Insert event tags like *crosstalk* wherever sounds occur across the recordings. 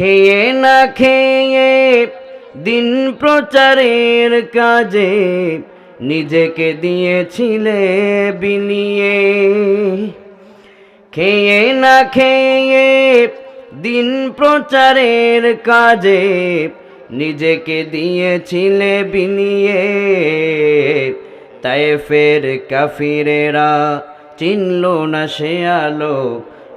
খেয়ে না খেয়ে দিন প্রচারের কাজে নিজেকে দিয়েছিলে বিনিয়ে। খেয়ে না খেয়ে দিন প্রচারের কাজে নিজেকে দিয়েছিলে বিনিয়ে। তাই ফের কাফিরেরা চিনল না সে আলো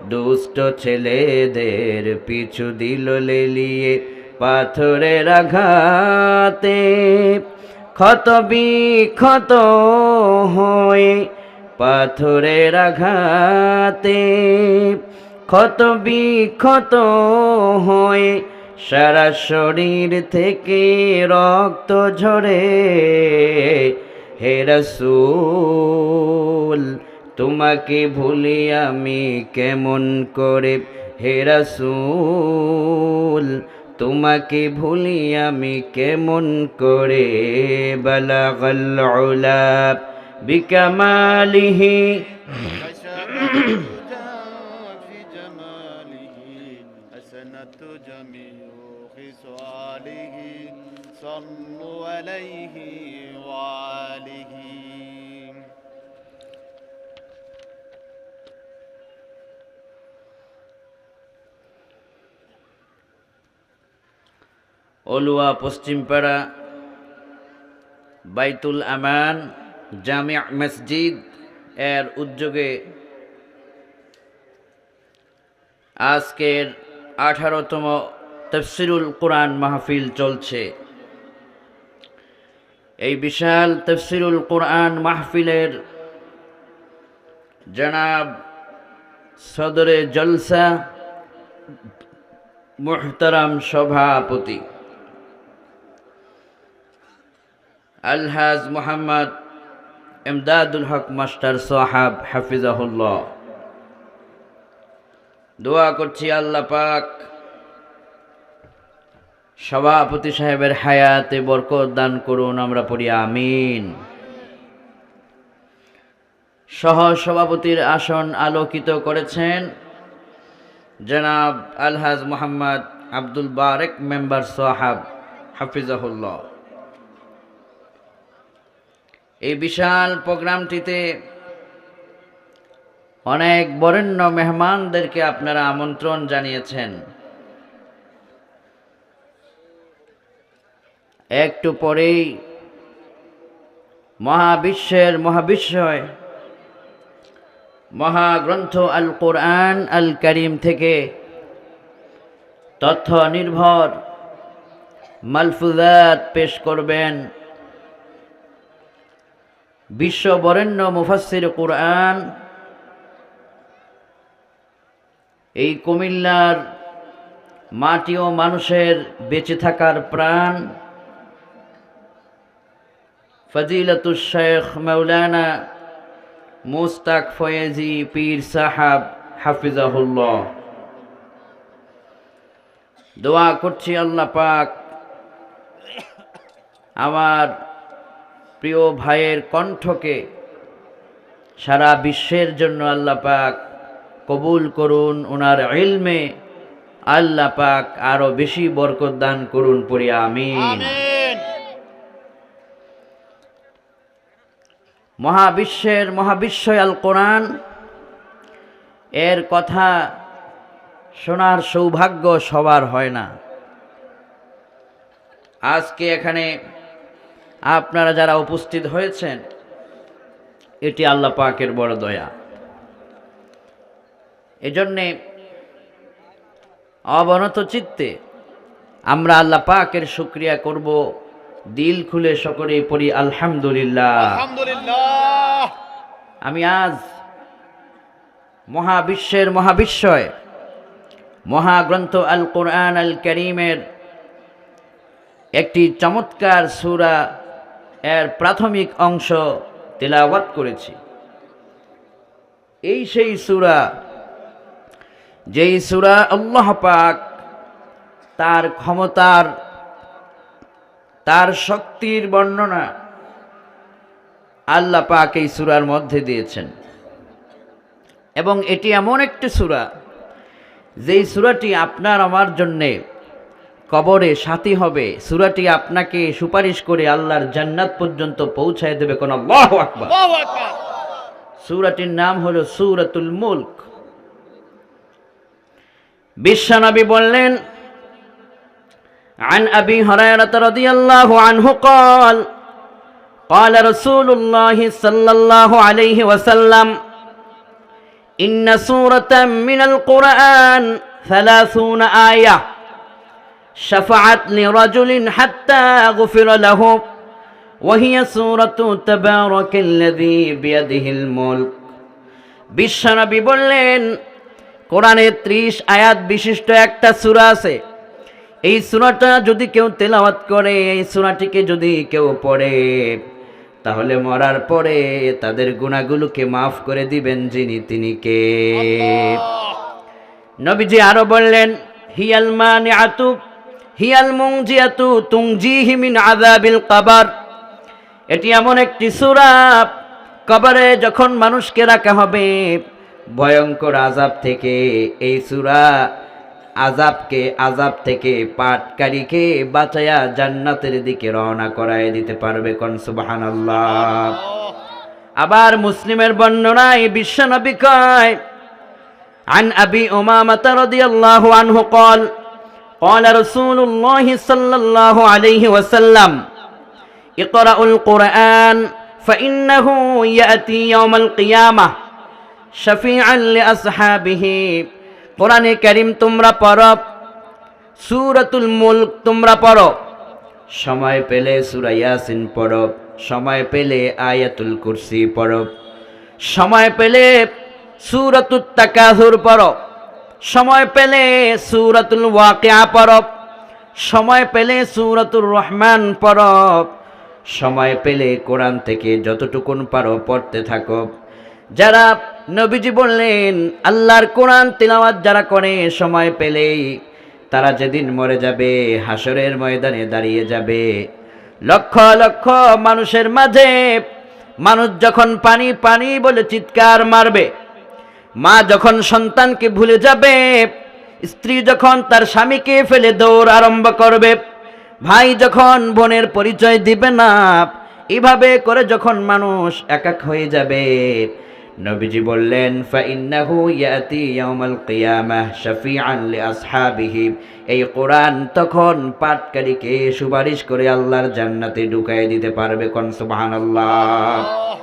দুষ্ট ছেলেদের পিছু দিল লেলিয়ে পাথরের আঘাতে। ক্ষত বিক্ষত হয়ে পাথরের আঘাতে। ক্ষত বিক্ষত হয়ে সারা শরীর থেকে রক্ত ঝরে। হে রসুল তোমাকে ভুলি আমি কেমন করে? হে রসুল তোমাকে ভুলি আমি কেমন করে? বলাগল বিকামালিহি। *clears throat* অলুয়া পশ্চিমপাড়া বাইতুল আমান জামিয়া মসজিদ এর উদ্যোগে আজকের আঠারোতম তফসিরুল কোরআন মাহফিল চলছে। এই বিশাল তফসিরুল কোরআন মাহফিলের জনাব সদরে জলসা, মুহতারাম সভাপতি। আলহাজ মোহাম্মদ এমদাদুল হক মাস্টার সাহাব হাফিজাহুল্লাহ। দোয়া করছি আল্লাহ পাক সভাপতি সাহেবের হায়াতে বরকত দান করুন, আমরা পড়ি আমিন। সহ সভাপতির আসন আলোকিত করেছেন জনাব আলহাজ মোহাম্মদ আব্দুল বারেক, মেম্বার সাহাব হাফিজাহুল্লাহ। এই বিশাল প্রোগ্রামটিতে অনেক বরেণ্য মেহমানদেরকে আপনারা আমন্ত্রণ জানিয়েছেন। একটু পরেই মহাবিশ্বের মহাবিশ্বয় মহাগ্রন্থ আল কোরআন আল করিম থেকে তথ্য নির্ভর মালফুজাত পেশ করবেন। বিশ্ব বরেণ্য মুফাসির কোরআন। এই কুমিল্লার মাটি ও মানুষের বেঁচে থাকার প্রাণ ফজিলতুল শেখ মৌলানা মুস্তাক ফয়েজি পীর সাহাব হাফিজাহুল্লাহ। দোয়া করছি আল্লাহ পাক আমার প্রিয় ভাইয়ের কণ্ঠকে সারা বিশ্বের জন্য আল্লাহ পাক কবুল করুন ওনার ইলমে আল্লাহ পাক আরও বেশি বরকত দান করুন পড়ি আমিন। আমিন। মহাবিশ্বের মহাবিশ্বয় আল কোরআন এর কথা শোনার সৌভাগ্য সবার হয় না। আজকে এখানে আপনারা যারা উপস্থিত হয়েছেন এটি আল্লাহ পাকের বড় দয়া। এজন্যে অবনত চিত্তে আমরা আল্লাহ পাকের শুক্রিয়া করব। দিল খুলে সকলে পড়ি আলহামদুলিল্লাহ। আলহামদুলিল্লাহ। আমি আজ মহাবিশ্বের মহাবিশ্বয় মহাগ্রন্থ আল কোরআন আল করিমের একটি চমৎকার সূরা এর প্রাথমিক অংশ তেলাওয়াত করেছি। এই সেই সূরা, যেই সূরা আল্লাহ পাক তার ক্ষমতার, তার শক্তির বর্ণনা আল্লাহ পাক এই সূরার মধ্যে দিয়েছেন। এবং এটি এমন একটি সূরা, যেই সূরাটি আপনার আমার জন্যে কবরে সাথী হবে সূরাটি আপনাকে সুপারিশ করে আল্লাহর জান্নাত পর্যন্ত পৌঁছায় দেবে কোন আল্লাহু আকবার আল্লাহু আকবার সূরাটির নাম হলো সূরাতুল মুলক বিশ্বনবী বললেন عن أبي هريرة رضي الله عنه قال قال رسول الله صلى الله عليه وسلم إن سورة من القرآن ثلاثون آية شفعت لرجل حتى غفر له وهي سورة تبارك الذي بيده الملك বিশ্বনবী বললেন কোরআনে ত্রিশ আয়াত বিশিষ্ট একটা সূরা আছে এই সূরাটা যদি কেউ তেলাওয়াত করে এই সূরাটিকে যদি কেউ পড়ে তাহলে মরার পরে তাদের গুণাগুলোকে মাফ করে দিবেন যিনি তিনি কে নবীজি আরো বললেন হিয়াল মানিআতু হিয়াল মুংজিয়াতু তুংজিহি মিন আযাবিল কবর এটি এমন একটি সূরা কবরে যখন মানুষকে রাখা হবে ভয়ঙ্কর আজাব থেকে এই সূরা আজাবকে আজাব থেকে পাটকারীকে বাঁচায়া জান্নাতের দিকে রওনা করায় দিতে পারবে কোন সুবহানাল্লাহ আবার মুসলিমের বর্ণনায় বিশ্বনবী কয় عن أبي أمامة رضي الله عنه قال قال رسول الله صلى الله عليه وسلم اقرأوا القرآن فإنه يأتي يوم القيامة شفيعا لأصحابه কোরআনে করিম তোমরা পড়ো সূরাতুল মুলক তোমরা পড়ো সময় পেলে সূরা ইয়াসিন পড়ো সময় পেলে আয়াতুল কুরসি পড়ো সময় পেলে সূরাতুত তাকাসুর পড়ো সময় পেলে সূরাতুল ওয়াকিয়া পরব সময় পেলে সূরাতুর রহমান পরব সময় পেলে কোরআন থেকে যতটুকুন পারো পড়তে থাকো। যারা নবীজি বললেন, আল্লাহর কোরআন তিলাওয়াত যারা করে সময় পেলেই তারা যেদিন মরে যাবে হাসরের ময়দানে দাঁড়িয়ে যাবে। লক্ষ লক্ষ মানুষের মাঝে মানুষ যখন পানি পানি বলে চিৎকার মারবে মা যখন সন্তানকে ভুলে যাবে, স্ত্রী যখন তার স্বামীকে ফেলে দৌড় আরম্ভ করবে, ভাই যখন বোনের পরিচয় দিবে না, এভাবে করে যখন মানুষ একাক হয়ে যাবে, নবীজি বললেন কিয়ামাহ এই কোরআন তখন পাঠকারীকে সুপারিশ করে আল্লাহর জান্নাতে ঢুকায় দিতে পারবে কোন সুবহানাল্লাহ।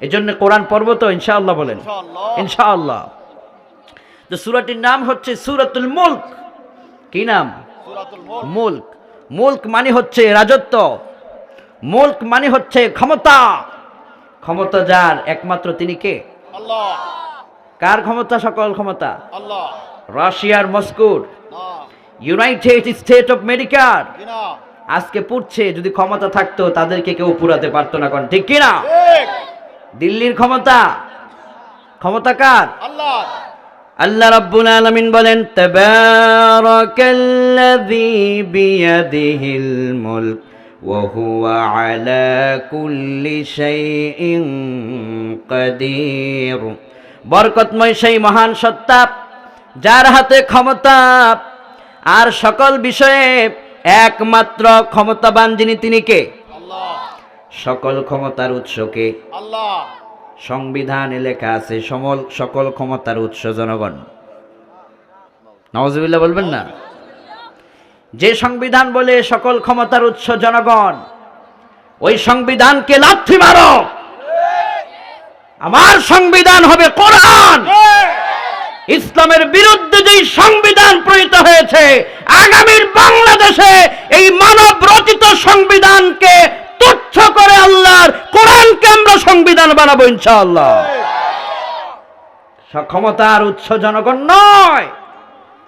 এই জন্য কোরআন পর্ব তো ইনশাআল্লাহ বলেন। ইনশাআল্লাহ। তো সূরাটির নাম হচ্ছে সূরাতুল মুলক। কি নাম? মুলক। মুলক। মানে হচ্ছে রাজত্ব। মুলক মানে হচ্ছে ক্ষমতা। ক্ষমতা যার একমাত্র তিনি কে? কার ক্ষমতা? সকল ক্ষমতা। রাশিয়ার মস্কোর। ইউনাইটেড স্টেট অফ আমেরিকার আজকে পুড়ছে যদি ক্ষমতা থাকতো তাদেরকে কেউ পুরাতে পারতো না কোন ঠিক কিনা? দিল্লির ক্ষমতা। ক্ষমতা কার? আল্লাহ আল্লাহ রাব্বুল আলামিন বলেন তাবারাকাল্লাযী বিয়াদিহিল মুলক ওয়া হুয়া আলা কুল্লি শাইইন কাদির। বরকতময় সেই মহান সত্তা যার হাতে ক্ষমতা আর সকল বিষয়ে একমাত্র ক্ষমতাবান যিনি তিনি কে? সকল ক্ষমতার উৎসকে আল্লাহ। সংবিধানে লেখা আছে সমল সকল ক্ষমতার উৎস জনগণ। নওয়াজবিল্লাহ বলবেন না? যে সংবিধান বলে সকল ক্ষমতার উৎস জনগণ ওই সংবিধানকে লাথি মারো। আমার সংবিধান হবে কোরআন। ইসলামের বিরুদ্ধে যেই সংবিধান প্রণীত হয়েছে আগামীর বাংলাদেশে এই মানব রচিত সংবিধানকে তুচ্ছ করে আল্লাহর কোরআনকে আমরা সংবিধান বানাবো ইনশাআল্লাহ ক্ষমতার উৎস জনগণ নয়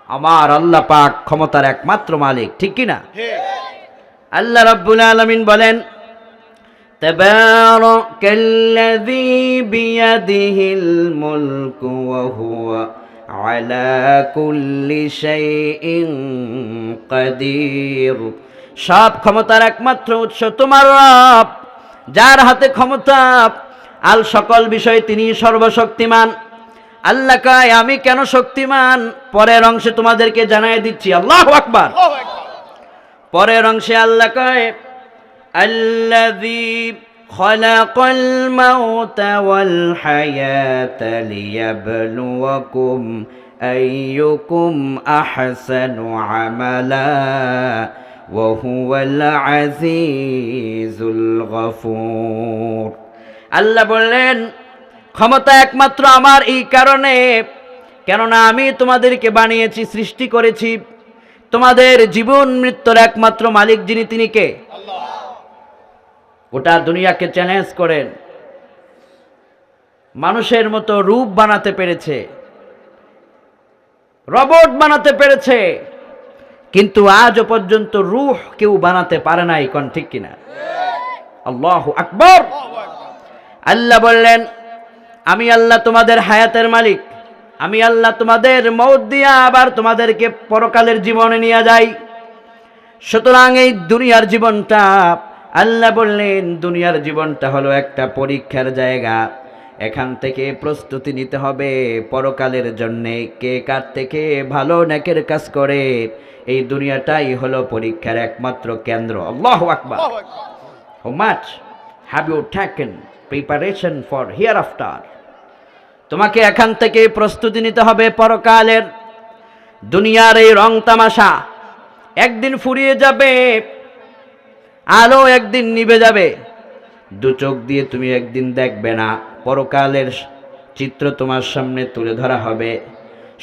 আমার আল্লাহ পাক ক্ষমতার একমাত্র মালিক ঠিক কি না ঠিক আল্লাহ রাব্বুল আলামিন বলেন تبارك الذي بيده الملك وهو على كل شيء قدير সব ক্ষমতার একমাত্র উৎস তোমার রব যার হাতে ক্ষমতা আল সকল বিষয়ে তিনি সর্বশক্তিমান আল্লাহ কয় আমি কেন শক্তিমান পরের অংশে তোমাদেরকে জানাই দিচ্ছি আল্লাহ আকবার আল্লাহু আকবার পরের অংশে আল্লাহ কয় الذي خلق الموت والحياة ليبلوكم أيكم أحسن عملا وهو العزيز الغفور আল্লাহ বললেন ক্ষমতা একমাত্র আমার এই কারণে কেননা আমি তোমাদেরকে বানিয়েছি সৃষ্টি করেছি তোমাদের জীবন মৃত্যুর একমাত্র মালিক যিনি তিনি কে আল্লাহ গোটা দুনিয়াকে চ্যালেঞ্জ করেন মানুষের মতো রূপ বানাতে পেরেছে রবট বানাতে পেরেছে কিন্তু আজও পর্যন্ত রুহ কেউ বানাতে পারে নাই, কোন ঠিক কিনা? আল্লাহ আকবর। আল্লাহ বললেন, আমি আল্লাহ তোমাদের হায়াতের মালিক। আমি আল্লাহ তোমাদের মৌত দিয়া আবার তোমাদেরকে পরকালের জীবনে নিয়ে যাই। সুতরাং এই দুনিয়ার জীবনটা, আল্লাহ বললেন, দুনিয়ার জীবনটা হলো একটা পরীক্ষার জায়গা। এখান থেকে প্রস্তুতি নিতে হবে পরকালের জন্যে। কে কার থেকে ভালো, নেকের কাজ করে। এই দুনিয়াটাই হলো পরীক্ষার একমাত্র কেন্দ্র। আল্লাহ আকবার। আকবার। How much have you taken preparation for hereafter? তোমাকে এখান থেকে প্রস্তুতি নিতে হবে পরকালের। দুনিয়ার এই রং তামাশা একদিন ফুরিয়ে যাবে আলো একদিন নিভে যাবে। দু চোখ দিয়ে তুমি একদিন দেখবে না পরকালের চিত্র তোমার সামনে তুলে ধরা হবে।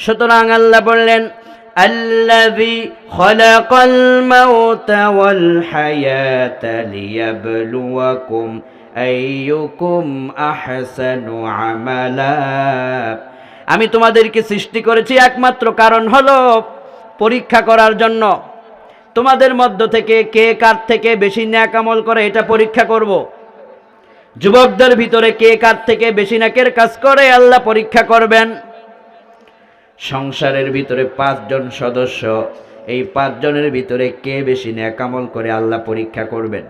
সুতরাং আল্লাহ বললেন الذي خلق الموت والحياة ليبلوكم أيكم أحسن عملا আমি তোমাদেরকে সৃষ্টি করেছি একমাত্র কারণ হলো পরীক্ষা করার জন্য তোমাদের মধ্য থেকে কে কার থেকে বেশি ন্যাক আমল করে এটা পরীক্ষা করব যুবকদের ভিতরে কে কার থেকে বেশি ন্যাকের কাজ করে আল্লাহ পরীক্ষা করবেন সংসারের ভিতরে পাঁচজন সদস্য, এই পাঁচজনের ভিতরে কে বেশি ন্যাকামল করে আল্লাহ পরীক্ষা করবেন?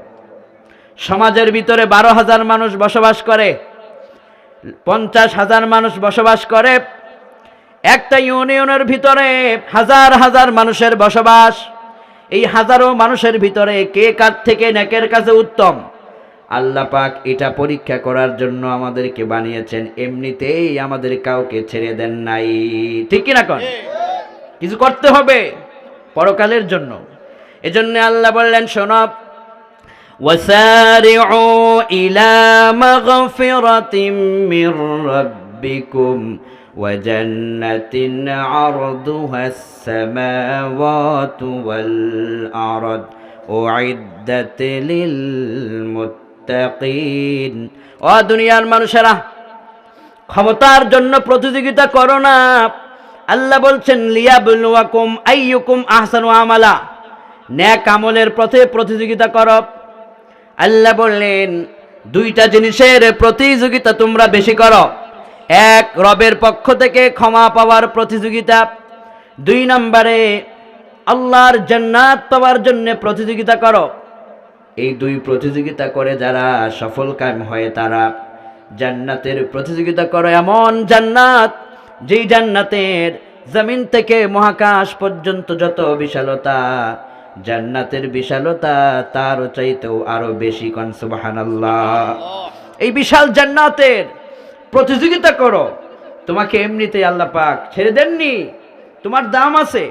সমাজের ভিতরে বারো হাজার মানুষ বসবাস করে, পঞ্চাশ হাজার মানুষ বসবাস করে, একটা ইউনিয়নের ভিতরে হাজার হাজার মানুষের বসবাস, এই হাজারো মানুষের ভিতরে কে কার থেকে নেকের কাছে উত্তম? আল্লাহ পাক এটা পরীক্ষা করার জন্য আমাদেরকে বানিয়েছেন এমনিতেই আমাদের কাউকে ছেড়ে দেন নাই ঠিক কিনা কন কিছু করতে হবে পরকালের জন্য এজন্য আল্লাহ বললেন শোনব وسارعوا إلى مغفرة من ربكم وجنة عرضها السماوات والأرض أعدت للمتقين ও দুনিয়ার মানুষেরা, ক্ষমতার জন্য প্রতিযোগিতা করো না। আল্লাহ বলছেন, লিয়াবলুয়াকুম আইয়ুকুম আহসানু আমালা। ন্যাক আমলের পথে প্রতিযোগিতা করো। আল্লাহ বললেন, দুইটা জিনিসের প্রতিযোগিতা তোমরা বেশি করো। এক, রবের পক্ষ থেকে ক্ষমা পাওয়ার প্রতিযোগিতা। দুই নম্বরে, আল্লাহর জান্নাত পাওয়ার জন্য প্রতিযোগিতা করো। এই দুই প্রতিযোগিতা করে যারা সফল কাম হয় তারা জান্নাতের প্রতিযোগিতা করো। এমন জান্নাত, যেই জান্নাতের জমিন থেকে মহাকাশ পর্যন্ত যত বিশালতা, জান্নাতের বিশালতা তারও চাইতেও আরও বেশি কন, সুবহানাল্লাহ। এই বিশাল জান্নাতের প্রতিযোগিতা করো। তোমাকে এমনিতেই আল্লাহ পাক ছেড়ে দেননি। তোমার দাম আছে।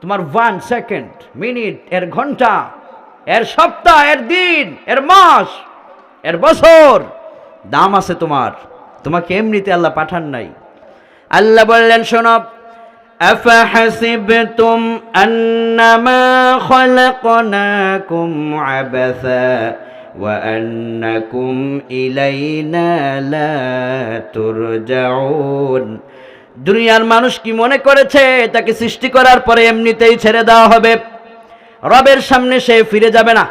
তোমার ওয়ান সেকেন্ড মিনিট এর ঘণ্টা। এর সপ্তাহ এর দিন এর মাস এর বছর দাম আছে তোমার তোমাকে এমনিতে আল্লাহ পাঠান নাই আল্লাহ বললেন শোনব أفحسبتم أنما خلقناكم عبثا وأنكم إلينا لا ترجعون দুনিয়ার মানুষ কি মনে করেছে তাকে সৃষ্টি করার পরে এমনিতেই ছেড়ে দেওয়া হবে রবের সামনে সে ফিরে যাবে না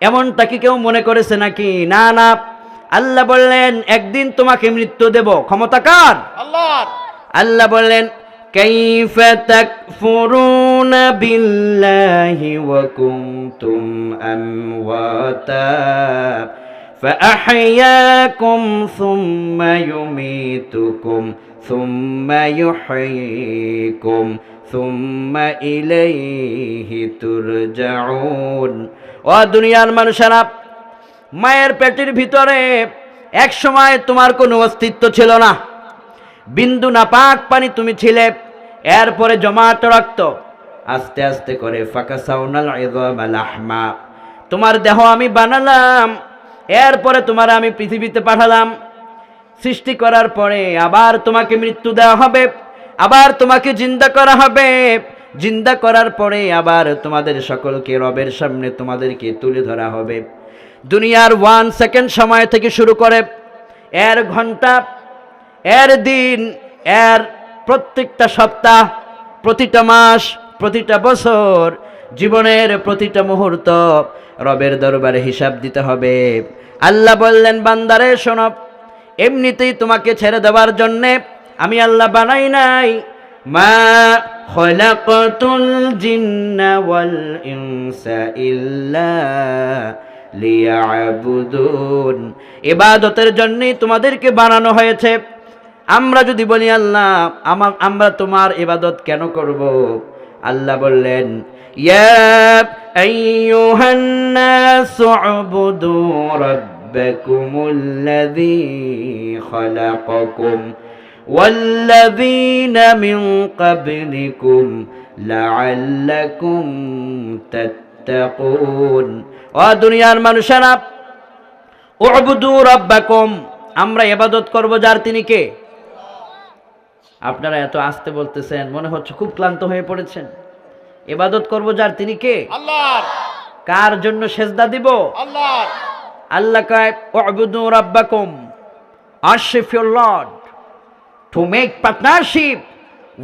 এমনটা কি কেউ মনে করেছে নাকি না না আল্লাহ বললেন একদিন তোমাকে মৃত্যু দেব ক্ষমতা কার আল্লাহর আল্লাহ বললেন كيف تكفرون بالله وكنتم أمواتا فأحياكم ثم يميتكم ثم يحييكم ثم إليه ترجعون ও দুনিয়ার মানুষেরা মায়ের পেটের ভিতরে এক সময় তোমার কোনো অস্তিত্ব ছিল না বিন্দু না পাক পানি তুমি ছিলে এরপরে জমাট রক্ত আস্তে আস্তে করে ফাঁকা সাউনাল আহমা তোমার দেহ আমি বানালাম এরপরে তোমার আমি পৃথিবীতে পাঠালাম সৃষ্টি করার পরে আবার তোমাকে মৃত্যু দেওয়া হবে আবার তোমাকে জিন্দা করা হবে। জিন্দা করার পরে আবার তোমাদের সকলকে রবের সামনে তোমাদেরকে তুলে ধরা হবে। দুনিয়ার ওয়ান সেকেন্ড সময় থেকে শুরু করে, এর ঘণ্টা, এর দিন, এর প্রত্যেকটা সপ্তাহ, প্রতিটা মাস, প্রতিটা বছর, জীবনের প্রতিটা মুহূর্ত রবের দরবারে হিসাব দিতে হবে। আল্লাহ বললেন, বান্দারে শোনব এমনিতেই তোমাকে ছেড়ে দেওয়ার জন্যে আমি আল্লাহ বানাই নাই। মা ইনসা জন্যই তোমাদেরকে বানানো হয়েছে। আমরা যদি বলি, আল্লাহ, আমা আমরা তোমার ইবাদত কেন করব? আল্লাহ বললেন, ইয়া খালাকাকুম। والذين من قبلكم لعلكم تتقون ও দুনিয়ার মানুষেরা উবুদু রাব্বাকুম আমরা ইবাদত করব যার তিনি কে আপনারা এত আসতে বলতেছেন মনে হচ্ছে খুব ক্লান্ত হয়ে পড়েছেন ইবাদত করব যার তিনি কে আল্লাহর কার জন্য সেজদা দিব আল্লাহর আল্লাহ কয় উবুদু রাব্বাকুম Asif your lord To make partnership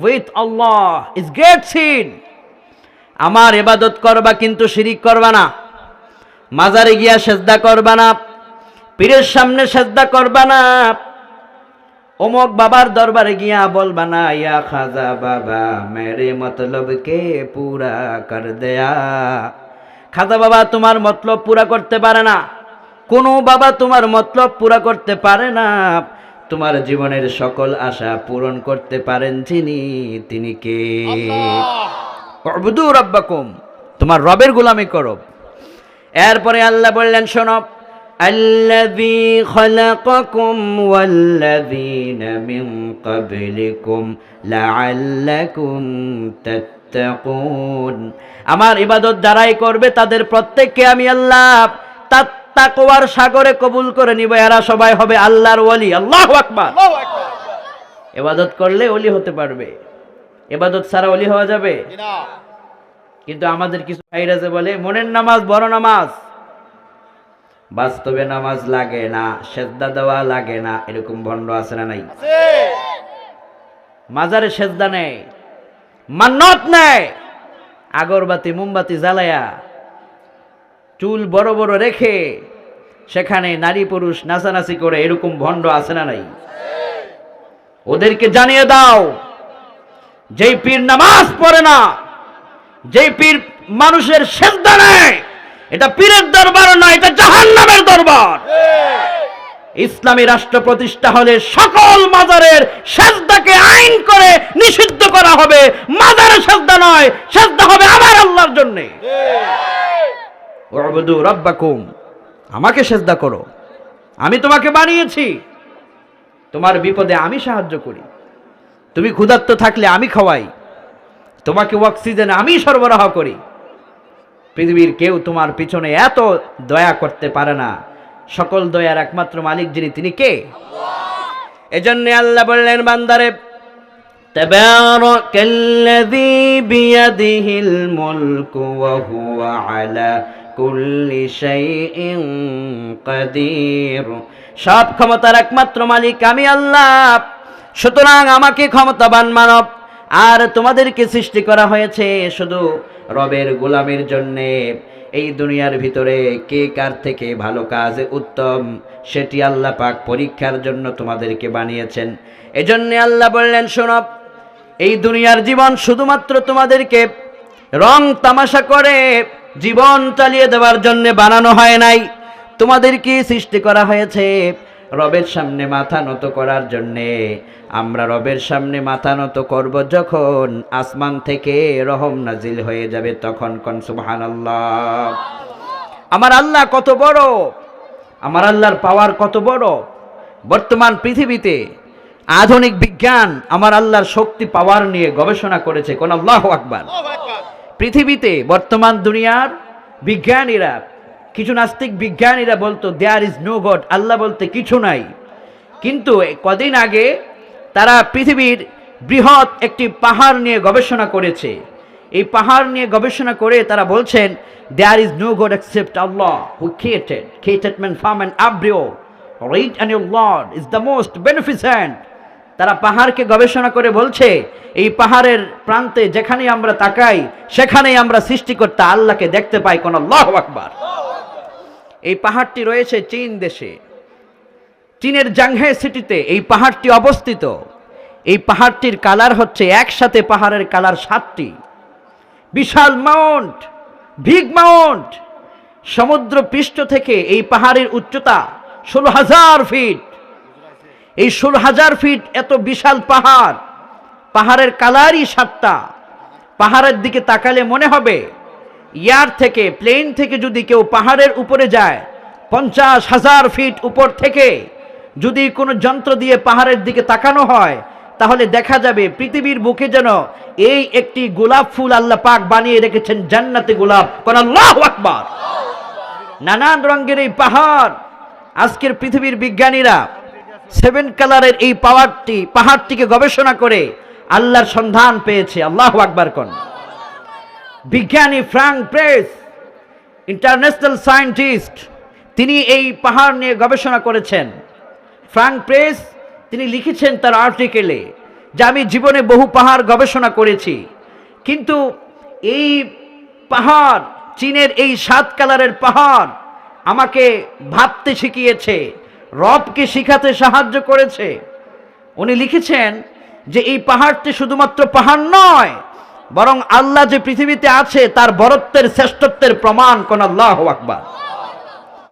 with Allah is great sin আমার ইবাদত করবা কিন্তু শিরিক করবা না। মাজারে গিয়া সেজদা করবা না। পীরের সামনে সেজদা করবা না। অমুক বাবার দরবারে গিয়া বলবা না, ইয়া খাজা বাবা, মেরে মতলব কে পুরা কর দেয়া। খাজা বাবা, তোমার মতলব পুরা করতে পারে না। কোনো বাবা তোমার মতলব পুরা করতে পারে না। তোমার জীবনের সকল আশা পূরণ করতে পারেন যিনি তিনি কে আল্লাহ উবুদু রাব্বাকুম তোমার রবের গোলামি করো এরপরে আল্লাহ বললেন শোনো الذي خلقكم والذين من قبلكم لعلكم تتقون আমার ইবাদত যারাই করবে তাদের প্রত্যেককে আমি আল্লাহ তা- তাকওয়ার সাগরে কবুল করে নিব এরা সবাই হবে আল্লাহর ওয়ালি। আল্লাহু আকবার। ইবাদত করলে ওলি হতে পারবে। ইবাদত ছাড়া ওলি হওয়া যাবে? কিন্তু আমাদের কিছু ভাইরা যে বলে মনের নামাজ বড় নামাজ। বাস্তবে নামাজ লাগে না সেজদা দেওয়া লাগে না এরকম ভণ্ড আছে না নাই? মাজারে সেজদা নেয় মান্নত নেয় আগরবাতি মোমবাতি জ্বালায়া চুল বড় বড় রেখে সেখানে নারী পুরুষ নাচানাচি করে এরকম ভণ্ড আছে না নাই? ওদেরকে জানিয়ে দাও, যেই পীর নামাজ পড়ে না, যেই পীর মানুষের সেজদা নেয়, এটা পীরের দরবার না, এটা জাহান্নামের দরবার। ইসলামী রাষ্ট্র প্রতিষ্ঠা হলে সকল মাজারের সেজদাকে আইন করে নিষিদ্ধ করা হবে। মাজারের সেজদা নয়, সেজদা হবে আমার আল্লাহর জন্য। উবুদু রাব্বাকুম আমাকে সেজদা করো আমি তোমাকে বানিয়েছি তোমার বিপদে আমি সাহায্য করি তুমি ক্ষুধার্ত থাকলে আমি খাওয়াই তোমাকে অক্সিজেন আমি সরবরাহ করি পৃথিবীর কেউ তোমার পিছনে এত দয়া করতে পারে না সকল দয়ার একমাত্র মালিক যিনি তিনি কে এজন্য আল্লাহ বললেন বান্দারে تبارك الذي بيده الملك وهو على কুল সব ক্ষমতার একমাত্র মালিক আমি আল্লাহ। সুতরাং আমাকে ক্ষমতাবান মানব। আর তোমাদেরকে সৃষ্টি করা হয়েছে শুধু রবের গোলামের জন্যে। এই দুনিয়ার ভিতরে কে কার থেকে ভালো কাজ উত্তম, সেটি আল্লাহ পাক পরীক্ষার জন্য তোমাদেরকে বানিয়েছেন। এজন্যে আল্লাহ বললেন সোনব এই দুনিয়ার জীবন শুধুমাত্র তোমাদেরকে রং তামাশা করে জীবন চালিয়ে দেওয়ার জন্য বানানো হয় নাই। তোমাদের কি সৃষ্টি করা হয়েছে? রবের সামনে মাথা নত করার জন্যে। আমরা রবের সামনে মাথা নত করব যখন আসমান থেকে রহম নাজিল হয়ে যাবে তখন কন সুবহানাল্লাহ। আমার আল্লাহ কত বড়? আমার আল্লাহর পাওয়ার কত বড়? বর্তমান পৃথিবীতে আধুনিক বিজ্ঞান আমার আল্লাহর শক্তি পাওয়ার নিয়ে গবেষণা করেছে কোন আল্লাহ আল্লাহু আকবার। পৃথিবীতে বর্তমান দুনিয়ার বিজ্ঞানীরা, কিছু নাস্তিক বিজ্ঞানীরা বলতো there is no god Allah বলতে কিছু নাই। কিন্তু কদিন আগে তারা পৃথিবীর বৃহৎ একটি পাহাড় নিয়ে গবেষণা করেছে। এই পাহাড় নিয়ে গবেষণা করে তারা বলছেন there is no god except Allah who created created man from and আব্রিও reach and your Lord is the most beneficent তারা পাহাড়কে গবেষণা করে বলছে, এই পাহাড়ের প্রান্তে যেখানেই আমরা তাকাই, সেখানেই আমরা সৃষ্টিকর্তা আল্লাহকে দেখতে পাই, কোন আল্লাহ আকবার। এই পাহাড়টি রয়েছে চীন দেশে। চীনের জাংহে সিটিতে এই পাহাড়টি অবস্থিত। এই পাহাড়টির কালার হচ্ছে একসাথে পাহাড়ের কালার সাতটি। বিশাল মাউন্ট ভিগ মাউন্ট। সমুদ্র পৃষ্ঠ থেকে এই পাহাড়ের উচ্চতা ষোলো হাজার ফিট। এই ষোলো হাজার ফিট এত বিশাল পাহাড়, পাহাড়ের কালারই সাতটা। পাহাড়ের দিকে তাকালে মনে হবে, ইয়ার থেকে, প্লেন থেকে যদি কেউ পাহাড়ের উপরে যায়, পঞ্চাশ হাজার ফিট উপর থেকে, যদি কোনো যন্ত্র দিয়ে পাহাড়ের দিকে তাকানো হয়, তাহলে দেখা যাবে পৃথিবীর বুকে যেন এই একটি গোলাপ ফুল আল্লাহ পাক বানিয়ে রেখেছেন জান্নাতে গোলাপ। আল্লাহ আকবার! নানান রঙের এই পাহাড়, আজকের পৃথিবীর বিজ্ঞানীরা সেভেন কালারের এই পাহাড়টি পাহাড়টিকে গবেষণা করে আল্লাহর সন্ধান পেয়েছে। আল্লাহ আকবার কন। বিজ্ঞানী ফ্রাঙ্ক প্রেস, ইন্টারন্যাশনাল সায়েন্টিস্ট, তিনি এই পাহাড় নিয়ে গবেষণা করেছেন। ফ্রাঙ্ক প্রেস, তিনি লিখেছেন তার আর্টিকেলে যে আমি জীবনে বহু পাহাড় গবেষণা করেছি, কিন্তু এই পাহাড়, চীনের এই সাত কালারের পাহাড় আমাকে ভাবতে শিখিয়েছে। রবকে শিখাতে সাহায্য করেছে। উনি লিখেছেন যে এই পাহাড়টি শুধুমাত্র পাহাড় নয়, বরং আল্লাহ যে পৃথিবীতে আছে, তার বরত্বের শ্রেষ্ঠত্বের প্রমাণ কোন আল্লাহ আকবার।